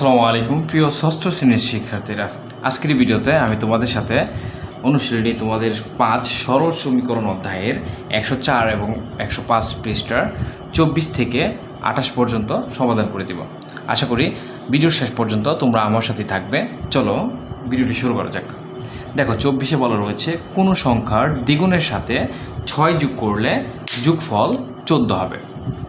আসসালামু আলাইকুম, প্রিয় ষষ্ঠ শ্রেণির শিক্ষার্থীরা। আজকের ভিডিওতে আমি তোমাদের সাথে অনুশীলনী তোমাদের পাঁচ সরল সমীকরণ অধ্যায়ের একশো চার এবং একশো পাঁচ পৃষ্ঠার চব্বিশ থেকে আঠাশ পর্যন্ত সমাধান করে দেব। আশা করি ভিডিওর শেষ পর্যন্ত তোমরা আমার সাথে থাকবে। চলো ভিডিওটি শুরু করা যাক। দেখো, চব্বিশে বলা রয়েছে, কোনো সংখ্যার দ্বিগুণের সাথে ছয় যোগ করলে যোগফল চোদ্দ হবে।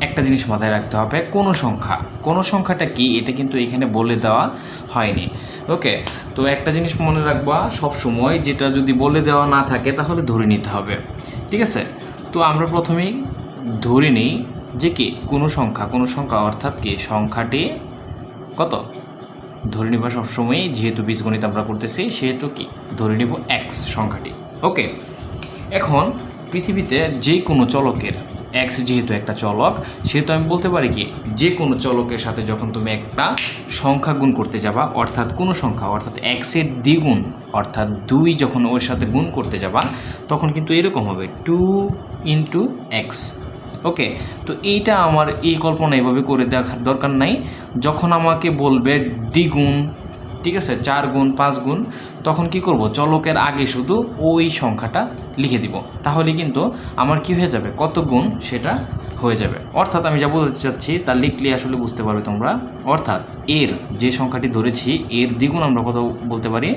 একটা জিনিস মাথায় রাখতে হবে, কোনো সংখ্যা। কোনো সংখ্যাটা কি, এটা কিন্তু এখানে বলে দেওয়া হয়নি। ওকে, তো একটা জিনিস মনে রাখবা, সব সময় যেটা যদি বলে দেওয়া না থাকে, তাহলে ধরে নিতে হবে। ঠিক আছে? তো আমরা প্রথমেই ধরে নিই যে কি, কোনো সংখ্যা। কোনো সংখ্যা অর্থাৎ কি, সংখ্যাটি কত? ধরে নিবা সবসময় যেহেতু বীজগণিত আমরা করতেছি, সেহেতু কি? ধরে নিব এক্স সংখ্যাটি। ওকে, এখন পৃথিবীতে যে কোনো চলকের এক্স যেহেতু একটা চলক, সেহেতু আমি বলতে পারি কি, যে কোনো চলকের সাথে যখন তুমি একটা সংখ্যা গুণ করতে যাবা, অর্থাৎ কোনো সংখ্যা, অর্থাৎ এক্সের দ্বিগুণ, অর্থাৎ দুই যখন ওর সাথে গুণ করতে যাবা, তখন কিন্তু এরকম হবে টু ইন্টু এক্স ওকে তো এইটা আমার এই কল্পনা এভাবে করে দেখার দরকার নাই। যখন আমাকে বলবে দ্বিগুণ ঠিক আছে, চার গুণ, পাঁচ গুণ, তখন কি করব? চলকের আগে শুধু ওই সংখ্যাটা লিখে দিব। তাহলে কিন্তু আমার কি হয়ে যাবে? কত গুণ? সেটা হয়ে যাবে। অর্থাৎ আমি যা বলতে চাচ্ছি, তা লিখলে আসলে বুঝতে পারবে তোমরা। অর্থাৎ এর যে সংখ্যাটি ধরেছি, এর দ্বিগুণ আমরা কত বলতে পারি?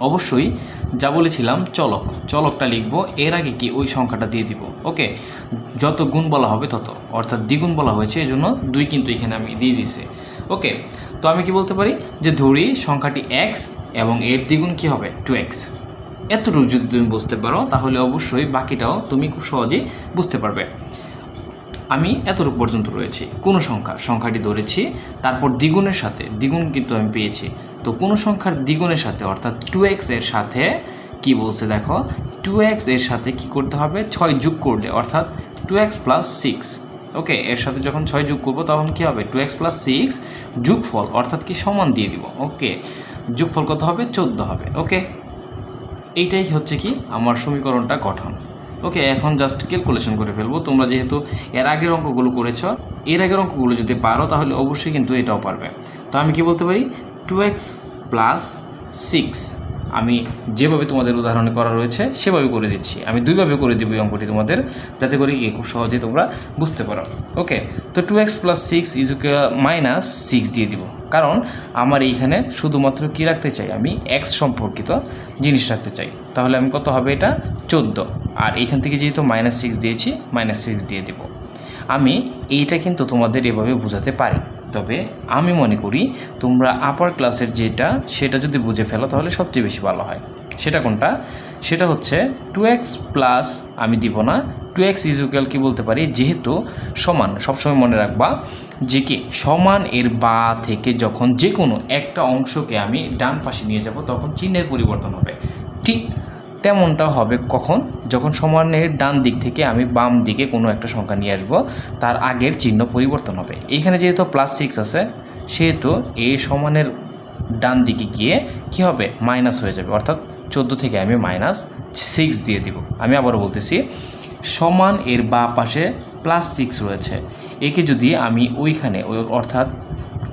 অবশ্যই যা বলেছিলাম, চলক। চলকটা লিখব, এর আগে কি ওই সংখ্যাটা দিয়ে দিব। ওকে? যত গুণ বলা হবে তত। অর্থাৎ দ্বিগুণ বলা হয়েছে এই জন্য দুই কিন্তু এখানে আমি দিয়ে দিছি ওকে? তো আমি কি বলতে পারি? যে ধরি সংখ্যাটি এক্স এবং এর দ্বিগুণ কি হবে? টু এক্স এতটুকু যদি তুমি বুঝতে পারো, তাহলে অবশ্যই বাকিটাও তুমি খুব সহজেই বুঝতে পারবে। আমি এতটুকু পর্যন্ত রয়েছি। কোনো সংখ্যা, সংখ্যাটি ধরেছি, তারপর দ্বিগুণের সাথে, দ্বিগুণ কিন্তু আমি পেয়েছি। তো কোনো সংখ্যার দ্বিগুণের সাথে, অর্থাৎ টু এক্সের সাথে, কি বলছে দেখো? টু এক্সের সাথে কি করতে হবে? ছয় যোগ করলে, অর্থাৎ two x plus six okay এর সাথে যখন ছয় যোগ করব, তখন কি হবে? টু এক্স প্লাস সিক্স যোগফল, অর্থাৎ কি সমান দিয়ে দিব। ওকে যোগফল কত হবে? চোদ্দ হবে। ওকে এইটাই হচ্ছে কি আমার সমীকরণটা গঠন। ওকে এখন জাস্ট ক্যালকুলেশন করে ফেলব। তোমরা যেহেতু এর আগের অঙ্কগুলো করেছ, এর আগের অঙ্কগুলো যদি পারো, তাহলে অবশ্যই কিন্তু এটাও পারবে। তো আমি কি বলতে পারি? টু এক্স প্লাস সিক্স আমি যেভাবে তোমাদের উদাহরণে করা রয়েছে, সেভাবে করে দিচ্ছি। আমি দুইভাবে করে দেবো অঙ্কটি তোমাদের, যাতে করে কি খুব সহজে তোমরা বুঝতে পারো। ওকে তো two x plus six is equal minus six দিয়ে দিব। কারণ আমার এইখানে শুধুমাত্র কি রাখতে চাই? আমি এক্স সম্পর্কিত জিনিস রাখতে চাই। তাহলে আমি কত হবে এটা? চোদ্দ। আর এইখান থেকে যেহেতু মাইনাস সিক্স দিয়েছি মাইনাস সিক্স দিয়ে দেব। আমি এইটা কিন্তু তোমাদের এভাবে বোঝাতে পারি। তবে আমি মনে করি তোমরা আপার ক্লাসের যেটা, সেটা যদি বুঝে ফেলো তাহলে সবচেয়ে বেশি ভালো হয়। সেটা কোনটা? সেটা হচ্ছে টু এক্স প্লাস আমি দিব না। টু এক্স ইজুকাল কি বলতে পারি? যেহেতু সমান, সবসময় মনে রাখবা যে কি, সমান এর বা থেকে যখন যে কোনো একটা অংশকে আমি ডান পাশে নিয়ে যাব, তখন চিহ্নের পরিবর্তন হবে। ঠিক তেমনটা হবে কখন? যখন সমানের ডান দিক থেকে আমি বাম দিকে কোনো একটা সংখ্যা নিয়ে আসব, তার আগের চিহ্ন পরিবর্তন হবে। এখানে যেহেতু প্লাস সিক্স আছে, সেহেতু এ সমানের ডান দিকে গিয়ে কি হবে? মাইনাস হয়ে যাবে। অর্থাৎ চোদ্দ থেকে আমি মাইনাস সিক্স দিয়ে দিব। আমি আবারও বলতেছি, সমান এর বা পাশে প্লাস সিক্স রয়েছে। একে যদি আমি ওইখানে, ওই অর্থাৎ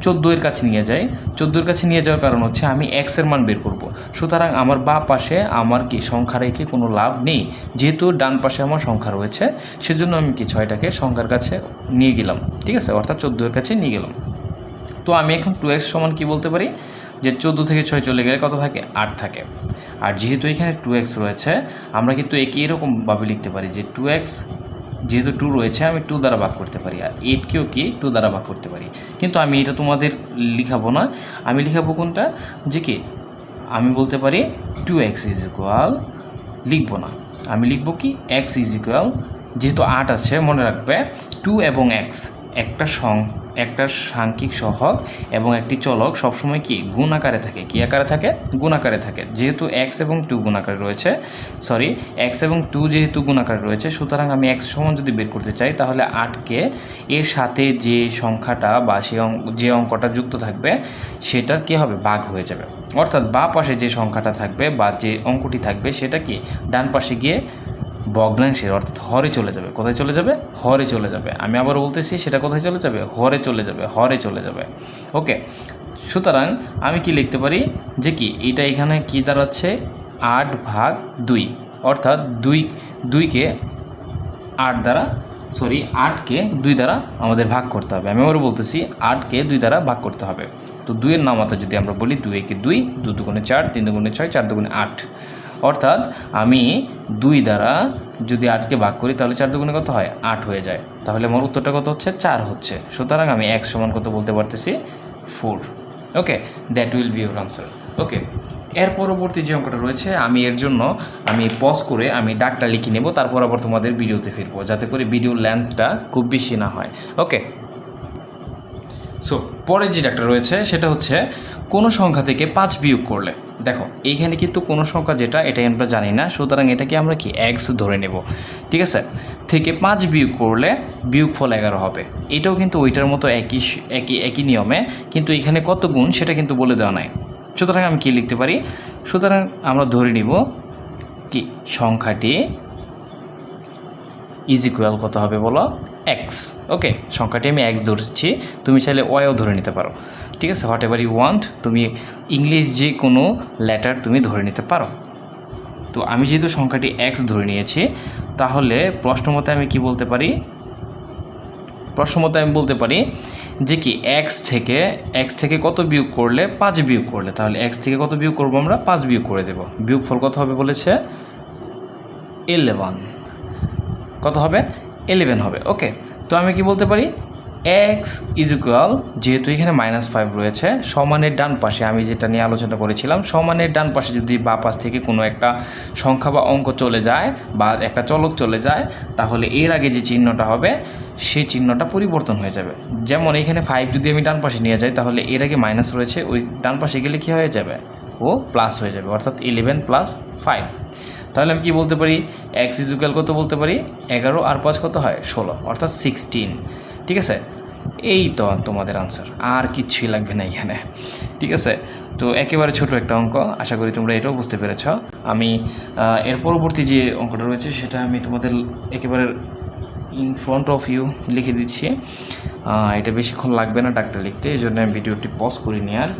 চোদ্দ এর কাছে নিয়ে যাই। চোদ্দোর কাছে নিয়ে যাওয়ার কারণ হচ্ছে আমি এক্সের মান বের করব। সুতরাং আমার বা পাশে আমার কি সংখ্যা রেখে কোনো লাভ নেই? যেহেতু ডান পাশে আমার সংখ্যা রয়েছে, সেজন্য আমি কি ছয়টাকে সংখ্যার কাছে নিয়ে গেলাম। ঠিক আছে? অর্থাৎ চোদ্দ এর কাছে নিয়ে গেলাম। তো আমি এখন টু এক্স সমান কী বলতে পারি? যে চোদ্দ থেকে ছয় চলে গেলে কত থাকে? আট থাকে। আর যেহেতু এখানে টু এক্স রয়েছে, আমরা কিন্তু একে এরকমভাবে লিখতে পারি যে টু এক্স যেহেতু টু রয়েছে, আমি টু দ্বারা ভাগ করতে পারি। আর এইটকেও কি? টু দ্বারা ভাগ করতে পারি। কিন্তু আমি এটা তোমাদের লিখাবো না। আমি লিখাবো কোনটা? যে কি? আমি বলতে পারি টু এক্স ইজ ইকুয়াল লিখব না। আমি লিখব কি? এক্স ইজ ইকুয়াল যেহেতু আট আছে, মনে রাখবে টু এবং এক্স একটা সং একটা সাংখ্যিক সহগ এবং একটি চলক সবসময় কি? গুণ আকারে থাকে। কী আকারে থাকে? গুণ আকারে থাকে। যেহেতু এক্স এবং টু গুণ আকারে রয়েছে সরি এক্স এবং টু যেহেতু গুণ আকারে রয়েছে, সুতরাং আমি এক্স সমান যদি বের করতে চাই, তাহলে আটকে এর সাথে যে সংখ্যাটা বা সে যে অঙ্কটা যুক্ত থাকবে, সেটার কী হবে? ভাগ হয়ে যাবে। অর্থাৎ বা পাশে যে সংখ্যাটা থাকবে বা যে অঙ্কটি থাকবে, সেটা কি? ডান পাশে গিয়ে ভগ্নাংশের অর্থাৎ হরে চলে যাবে। কোথায় চলে যাবে? হরে চলে যাবে। আমি আবার বলতেছি, সেটা কোথায় চলে যাবে? হরে চলে যাবে, হরে চলে যাবে। ওকে, সুতরাং আমি কি লিখতে পারি? যে কি এটা এখানে কি দাঁড়াচ্ছে? আট ভাগ দুই, অর্থাৎ দুই, দুইকে আট দ্বারা সরি আটকে দুই দ্বারা আমাদের ভাগ করতে হবে। আমি আবার বলতেছি, আটকে দুই দ্বারা ভাগ করতে হবে। তো দুইয়ের নামাতে যদি আমরা বলি, দুই একে দুই দু দুগুণে চার, তিন দুগুণে ছয়, চার দুগুণে আট। অর্থাৎ আমি দুই দ্বারা যদি আটকে ভাগ করি, তাহলে চার দুগুণে কত হয়? আট হয়ে যায়। তাহলে আমার উত্তরটা কত হচ্ছে? চার হচ্ছে। সুতরাং আমি এক সমান কত বলতে পারতেছি? Four. Okay, that will be your answer. Okay, এর পরবর্তী যে অঙ্কটা রয়েছে, আমি এর জন্য, আমি পজ করে আমি ডাকটা লিখে নেব, তারপর আবার তোমাদের ভিডিওতে ফিরবো, যাতে করে ভিডিও লেন্থটা খুব বেশি না হয়। ওকে সো পরের যে ডাকটা রয়েছে, সেটা হচ্ছে কোনো সংখ্যা থেকে পাঁচ বিয়োগ করলে। দেখো, এইখানে কিন্তু কোনো সংখ্যা যেটা, এটাই আমরা জানি না। সুতরাং এটাকে আমরা কি এক্স ধরে নেব। ঠিক আছে? থেকে পাঁচ বিয়োগ করলে বিয়োগ ফল এগারো হবে। এটাও কিন্তু ওইটার মতো একই একই একই নিয়মে। কিন্তু এখানে কত গুণ, সেটা কিন্তু বলে দেওয়া নাই। সুতরাং আমি কি লিখতে পারি? সুতরাং আমরা ধরে নিব কি, সংখ্যাটি ইজ ইকুয়াল কত হবে বলো? এক্স ওকে সংখ্যাটি আমি এক্স ধরছি, তুমি চাইলে ওয়াইও ধরে নিতে পারো। ঠিক আছে? হোয়াট এভার ইউ ওয়ান্ট তুমি ইংলিশ যে কোনো লেটার তুমি ধরে নিতে পারো। তো আমি যেহেতু সংখ্যাটি এক্স ধরে নিয়েছি, তাহলে প্রশ্ন মতে আমি কি বলতে পারি? প্রশ্ন মতে আমি বলতে পারি যে কি এক্স থেকে এক্স থেকে কত বিয়োগ করলে পাঁচ বিয়োগ করলে? তাহলে এক্স থেকে কত বিয়োগ করব আমরা? পাঁচ বিয়োগ করে দেবো। বিয়োগ ফল কত হবে বলেছে? ইলেভেন কত হবে? ইলেভেন হবে ওকে তো আমি কি বলতে পারি? এক্স ইজ ইকুয়াল যেহেতু এখানে মাইনাস ফাইভ রয়েছে, সমানের ডান পাশে আমি যেটা নিয়ে আলোচনা করেছিলাম, সমানের ডান পাশে যদি বা পাশ থেকে কোনো একটা সংখ্যা বা অঙ্ক চলে যায় বা একটা চলক চলে যায়, তাহলে এর আগে যে চিহ্নটা হবে সেই চিহ্নটা পরিবর্তন হয়ে যাবে। যেমন এখানে ফাইভ যদি আমি ডান পাশে নিয়ে যাই, তাহলে এর আগে মাইনাস রয়েছে, ওই ডান পাশে গেলে কী হয়ে যাবে? ও প্লাস হয়ে যাবে, অর্থাৎ ইলেভেন প্লাস ফাইভ তাহলে আমি কি বলতে পারি? এক্স ইজুকাল কত বলতে পারি? এগারো, আর পাঁচ কত হয়? ষোলো, অর্থাৎ সিক্সটিন ঠিক আছে? এই তো তোমাদের আনসার আর কিচ্ছুই লাগবে না এখানে। ঠিক আছে? তো একেবারে ছোট একটা অঙ্ক, আশা করি তোমরা এটাও বুঝতে পেরেছ। আমি এর পরবর্তী যে অঙ্কটা রয়েছে, সেটা আমি তোমাদের একেবারে ইন ফ্রন্ট অফ ইউ লিখে দিচ্ছি। এটা বেশিক্ষণ লাগবে না ডাকটা লিখতে, এই জন্য আমি ভিডিওটি পজ করিনি আর।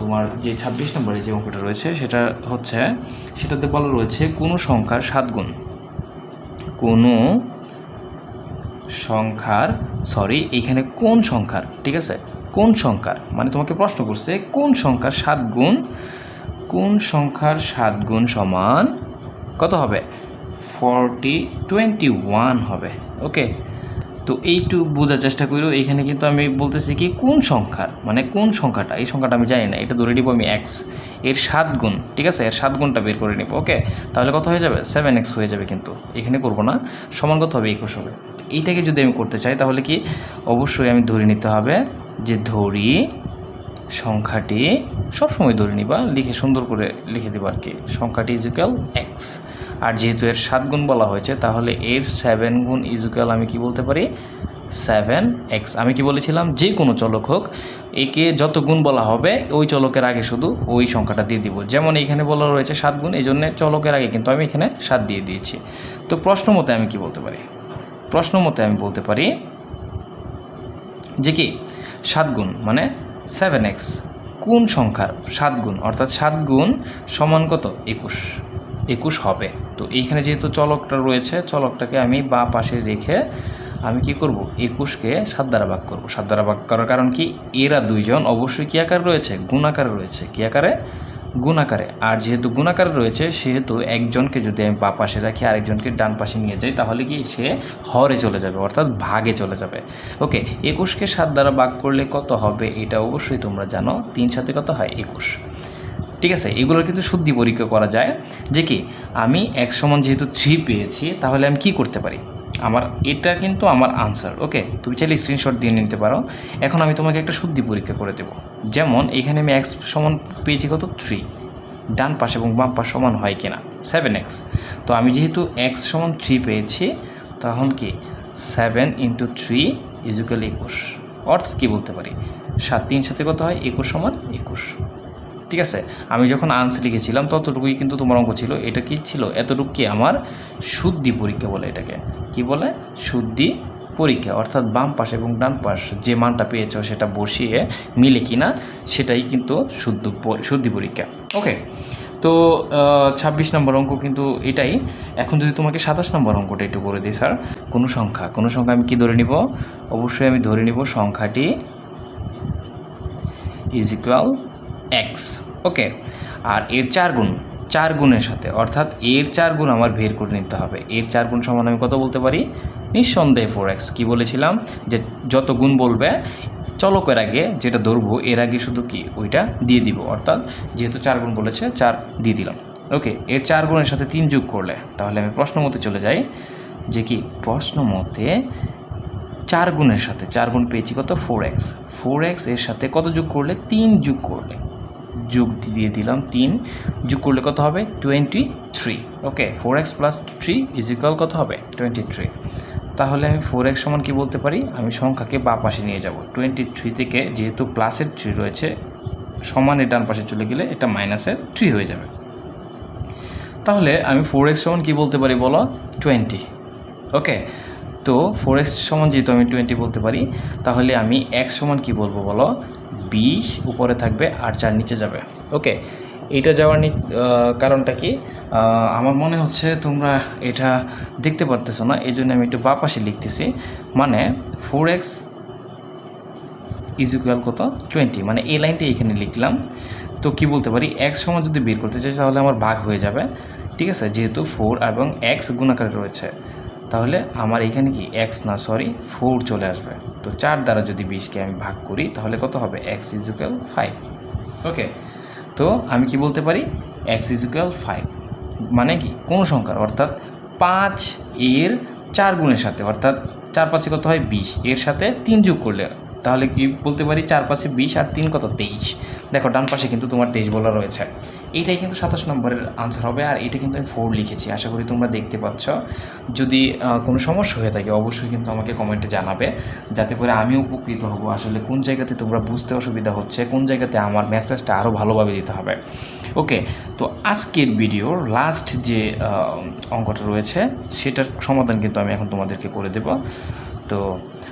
তোমার যে ছাব্বিশ নম্বরে যে অঙ্কটা রয়েছে, সেটা হচ্ছে, সেটাতে বলা রয়েছে, কোনো সংখ্যার সাত গুণ। কোনো সংখ্যার সরি এইখানে কোন সংখ্যার, ঠিক আছে? কোন সংখ্যার মানে তোমাকে প্রশ্ন করছে, কোন সংখ্যার সাত গুণ, কোন সংখ্যার সাত গুণ সমান কত হবে? ফর্টি টোয়েন্টি ওয়ান হবে। ওকে তো এইটু বোঝার চেষ্টা করো এইখানে কিন্তু আমি বলতেছি কি, কোন সংখ্যার মানে কোন সংখ্যাটা? এই সংখ্যাটা আমি জানি না, এটা ধরে নিব আমি এক্সের সাত গুণ, ঠিক আছে? এর সাত গুণটা বের করে নিব ওকে তাহলে কত হয়ে যাবে? সেভেন এক্স হয়ে যাবে কিন্তু, এখানে করব না। সমান কত হবে? একুশ হবে। এইটাকে যদি আমি করতে চাই, তাহলে কি? অবশ্যই আমি ধরে নিতে হবে যে ধরি সংখ্যাটি সবসময় ধরে নিবা, লিখে সুন্দর করে লিখে দেবো আর কি, সংখ্যাটি ইজুকাল এক্স আর যেহেতু এর সাত গুণ বলা হয়েছে, তাহলে এর সেভেন গুণ ইজুকাল আমি কি বলতে পারি? সেভেন এক্স আমি কি বলেছিলাম? যে কোনো চলক হোক, একে যত গুণ বলা হবে, ওই চলকের আগে শুধু ওই সংখ্যাটা দিয়ে দিব। যেমন এখানে বলা রয়েছে সাত গুণ এই জন্য চলকের আগে কিন্তু আমি এখানে সাত দিয়ে দিয়েছি। তো প্রশ্ন মতে আমি কি বলতে পারি? প্রশ্ন মতে আমি বলতে পারি যে কি? সাত গুণ মানে সেভেন এক্স কোন সংখ্যার? সাত গুণ, অর্থাৎ সাত গুণ সমান কত? একুশ। একুশ হবে। তো এইখানে যেহেতু চলকটা রয়েছে, চলকটাকে আমি বা পাশে রেখে আমি কি করব? একুশকে সাত দ্বারা ভাগ করব। সাত দ্বারা ভাগ করার কারণ কি? এরা দুইজন অবশ্যই কী আকারে রয়েছে? আকারে রয়েছে। কী আকারে? গুণ আকারে। আর যেহেতু গুণ আকারে রয়েছে, সেহেতু একজনকে যদি আমি বা পাশে রাখি, আরেকজনকে ডান পাশে নিয়ে যাই, তাহলে কি সে হরে চলে যাবে, অর্থাৎ ভাগে চলে যাবে। ওকে, একুশকে সাত দ্বারা ভাগ করলে কত হবে? এটা অবশ্যই তোমরা জানো। তিন সাথে কত হয়? একুশ। ঠিক আছে? এগুলোর কিন্তু শুদ্ধি পরীক্ষা করা যায় যে কি, আমি এক সমান যেহেতু থ্রি পেয়েছি, তাহলে আমি কি করতে পারি? আমার এটা কিন্তু আমার আনসার ওকে তুমি চাইলে স্ক্রিনশট দিয়ে নিতে পারো। এখন আমি তোমাকে একটা শুদ্ধি পরীক্ষা করে দেবো। যেমন, এখানে আমি এক্স সমান পেয়েছি কত? থ্রি ডান পাশ এবং বাম পাশ সমান হয় কিনা? সেভেন এক্স তো আমি যেহেতু এক্স সমান থ্রি পেয়েছি, তখন কি? সেভেন ইন্টু থ্রি ইজুকাল একুশ। অর্থাৎ কী বলতে পারি? সাত তিন সাথে কত হয়? একুশ সমান একুশ। ঠিক আছে? আমি যখন আনসার লিখেছিলাম, ততটুকুই কিন্তু তোমার অঙ্ক ছিল। এটা কি ছিল? এতটুকু কি আমার? শুদ্ধি পরীক্ষা বলে এটাকে। কি বলে? শুদ্ধি পরীক্ষা। অর্থাৎ বাম পাশ এবং ডান পাশ যে মানটা পেয়েছ সেটা বসিয়ে মিলে কিনা, সেটাই কিন্তু শুদ্ধ শুদ্ধি পরীক্ষা। ওকে তো ছাব্বিশ নম্বর অঙ্ক কিন্তু এটাই। এখন যদি তোমাকে সাতাশ নম্বর অঙ্কটা একটু করে দিই, স্যার। কোনো সংখ্যা? কোনো সংখ্যা আমি কি ধরে নিব? অবশ্যই আমি ধরে নিব সংখ্যাটি ইজ ইকুয়াল এক্স ওকে আর এর চার গুণ, চার গুণের সাথে, অর্থাৎ এর চার গুণ আমার বের করে নিতে হবে। এর চার গুণ সমান আমি কত বলতে পারি? নিঃসন্দেহে ফোর এক্স কী বলেছিলাম? যে যত গুণ বলবে, চলকের আগে যেটা ধরবো, এর আগে শুধু কি? ওইটা দিয়ে দিব। অর্থাৎ যেহেতু চার গুণ বলেছে, চার দিয়ে দিলাম। ওকে এর চার গুণের সাথে তিন যোগ করলে, তাহলে আমি প্রশ্ন মতে চলে যাই। যে কি? প্রশ্ন মতে চার গুণের সাথে, চার গুণ পেয়েছি কত? ফোর এক্স ফোর এক্সের সাথে কত যোগ করলে? তিন যোগ করলে। যোগ দিয়ে দিলাম তিন, যোগ করলে কত হবে? Twenty three okay four x plus three is equal কত হবে? টোয়েন্টি থ্রি তাহলে আমি ফোর এক্স সমান কী বলতে পারি? আমি সংখ্যাকে বা পাশে নিয়ে যাব। টোয়েন্টি থ্রি থেকে যেহেতু প্লাসের থ্রি রয়েছে, সমানের ডান পাশে চলে গেলে এটা মাইনাসের থ্রি হয়ে যাবে। তাহলে আমি ফোর এক্স সমান কী বলতে পারি বলো? টোয়েন্টি ওকে তো ফোর এক্স সমান যেহেতু আমি টোয়েন্টি বলতে পারি, তাহলে আমি এক্স সমান কী বলব বলো? বিশ, উপরে থাকবে আর চার নিচে যাবে। ওকে, এইটা যাওয়ার কারণটা কি? আমার মনে হচ্ছে তোমরা এটা দেখতে পারতেছো না, এই জন্য আমি একটু বা পাশে লিখতেছি। মানে ফোর এক্স ইজ ইকুয়াল কত? টোয়েন্টি মানে এই লাইনটা এখানে লিখলাম। তো কি বলতে পারি? এক্স সমান যদি বের করতে চাই তাহলে আমার ভাগ হয়ে যাবে। ঠিক আছে, যেহেতু ফোর এবং এক্স গুণাকারে রয়েছে। তাহলে আমার এখানে কি এক্স না সরি ফোর চলে আসবে। তো চার দ্বারা যদি বিশকে আমি ভাগ করি, তাহলে কত হবে? X is equal five okay তো আমি কি বলতে পারি? এক্স ইজ ইকুয়াল ফাইভ মানে কি? কোন সংখ্যার, অর্থাৎ পাঁচ এর চার গুণের সাথে, অর্থাৎ চার পাঁচে কত হয়? বিশ। এর সাথে তিন যোগ করলে, তাহলে কি বলতে পারি? চার পাশে বিশ আর তিন কত? তেইশ। দেখো, ডান পাশে কিন্তু তোমার তেইশ বলা রয়েছে। এইটাই কিন্তু সাতাশ নম্বরের আনসার হবে আর এটা কিন্তু আমি ফোর লিখেছি। আশা করি তোমরা দেখতে পাচ্ছ। যদি কোনো সমস্যা হয়ে থাকে, অবশ্যই কিন্তু আমাকে কমেন্টে জানাবে। যাতে করে আমি উপকৃত হব। আসলে কোন জায়গাতে তোমরা বুঝতে অসুবিধা হচ্ছে, কোন জায়গাতে আমার মেসেজটা আরও ভালোভাবে দিতে হবে। ওকে তো আজকের ভিডিওর লাস্ট যে অঙ্কটা রয়েছে, সেটার সমাধান কিন্তু আমি এখন তোমাদেরকে করে দেব। তো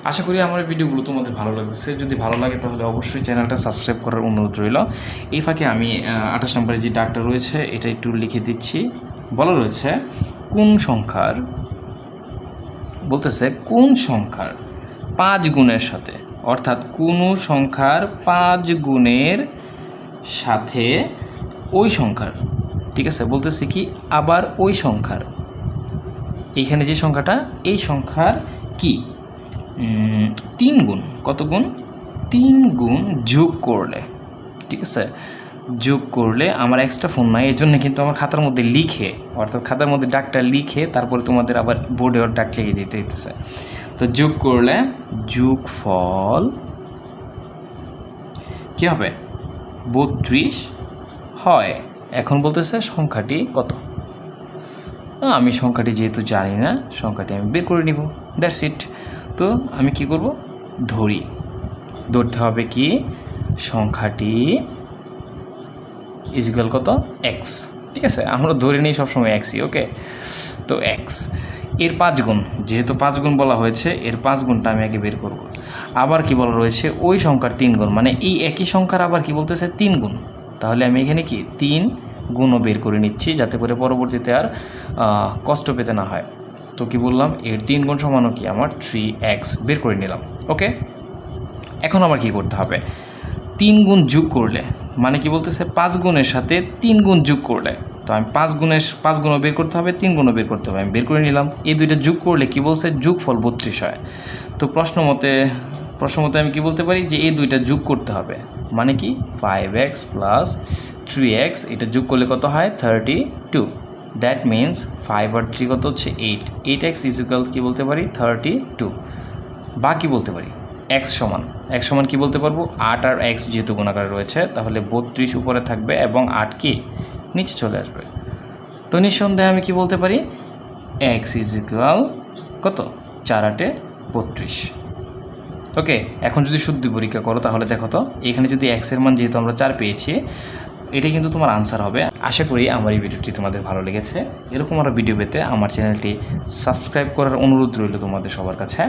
আশা করি আমার ভিডিওগুলো তোমাদের ভালো লাগছে যদি ভালো লাগে তাহলে অবশ্যই চ্যানেলটা সাবস্ক্রাইব করার অনুরোধ রইল। এই ফাঁকে আমি আঠাশ নম্বরে যে ডাকটা রয়েছে, এটা একটু লিখে দিচ্ছি। বলা রয়েছে, কোন সংখ্যার, বলতেছে, কোন সংখ্যার পাঁচ গুণের সাথে, অর্থাৎ কোন সংখ্যার পাঁচ গুণের সাথে ওই সংখ্যার, ঠিক আছে? বলতেছে কি, আবার ওই সংখ্যার। এইখানে যে সংখ্যাটা, এই সংখ্যার কি? তিন গুণ। কত গুণ? তিন গুণ যোগ করলে। ঠিক আছে? যোগ করলে আমার এক্সট্রা ফোন নাই। এর জন্য কিন্তু আমার খাতার মধ্যে লিখে, অর্থাৎ খাতার মধ্যে ডাকটা লিখে তারপরে তোমাদের আবার বোর্ডে ওর ডাক লিখে দিতে দিতেছে তো যোগ করলে যোগ ফল কী হবে? বত্রিশ হয়। এখন বলতেছে সংখ্যাটি কত? আমি সংখ্যাটি যেহেতু জানি না, সংখ্যাটি আমি বের করে নিব। দ্যাটস ইট তো আমি কি করব? ধরি। ধরতে হবে কি? সংখ্যাটি ইজুকাল কত? এক্স ঠিক আছে? আমরা ধরে নিই সবসময় এক্সই ওকে তো এক্সের পাঁচ গুণ, যেহেতু পাঁচ গুণ বলা হয়েছে, এর পাঁচ গুণটা আমি আগে বের করব। আবার কি বলা রয়েছে? ওই সংখ্যার তিন গুণ মানে এই একই সংখ্যার আবার কি বলতেছে? তিন গুণ। তাহলে আমি এখানে কি? তিন গুণও বের করে নিচ্ছি, যাতে করে পরবর্তীতে আর কষ্ট পেতে না হয়। তো কি বললাম? এর তিন গুণ সমানও কি? আমার থ্রি এক্স বের করে নিলাম। ওকে? এখন আমার কি করতে হবে? তিন গুণ যোগ করলে মানে কি বলতেছে? পাঁচ গুণের সাথে তিন গুণ যোগ করলে। তো আমি পাঁচ গুণের, পাঁচ গুণও বের করতে হবে, তিন গুণও বের করতে হবে। আমি বের করে নিলাম। এই দুইটা যোগ করলে কি বলছে? যোগ ফল বত্রিশ হয়। তো প্রশ্ন মতে প্রশ্ন মতে আমি কি বলতে পারি? যে এই দুইটা যোগ করতে হবে। মানে কি? Five x plus three x এটা যোগ করলে কত হয়? Thirty two that means five R three কত হচ্ছে eight eight x is equal কী বলতে পারি? থার্টি টু বা কি বলতে পারি? এক্স সমান। এক্স সমান কি বলতে পারব? আট আর এক্স যেহেতু গুণাকারে রয়েছে, তাহলে বত্রিশ উপরে থাকবে এবং আট কি? নিচে চলে আসবে। তো নিঃসন্দেহে আমি কি বলতে পারি? এক্স ইজ ইকুয়াল কত? চার আটে বত্রিশ। ওকে, এখন যদি শুদ্ধ পরীক্ষা করো তাহলে দেখো তো, এখানে যদি এক্সের মান যেহেতু আমরা চার পেয়েছি এটাই কিন্তু তোমার আনসার হবে। আশা করি আমার এই ভিডিওটি তোমাদের ভালো লেগেছে। এরকম আরও ভিডিও পেতে আমার চ্যানেলটি সাবস্ক্রাইব করার অনুরোধ রইল তোমাদের সবার কাছে।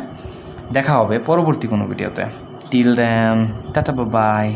দেখা হবে পরবর্তী কোনো ভিডিওতে টিল দেন টাটা বাই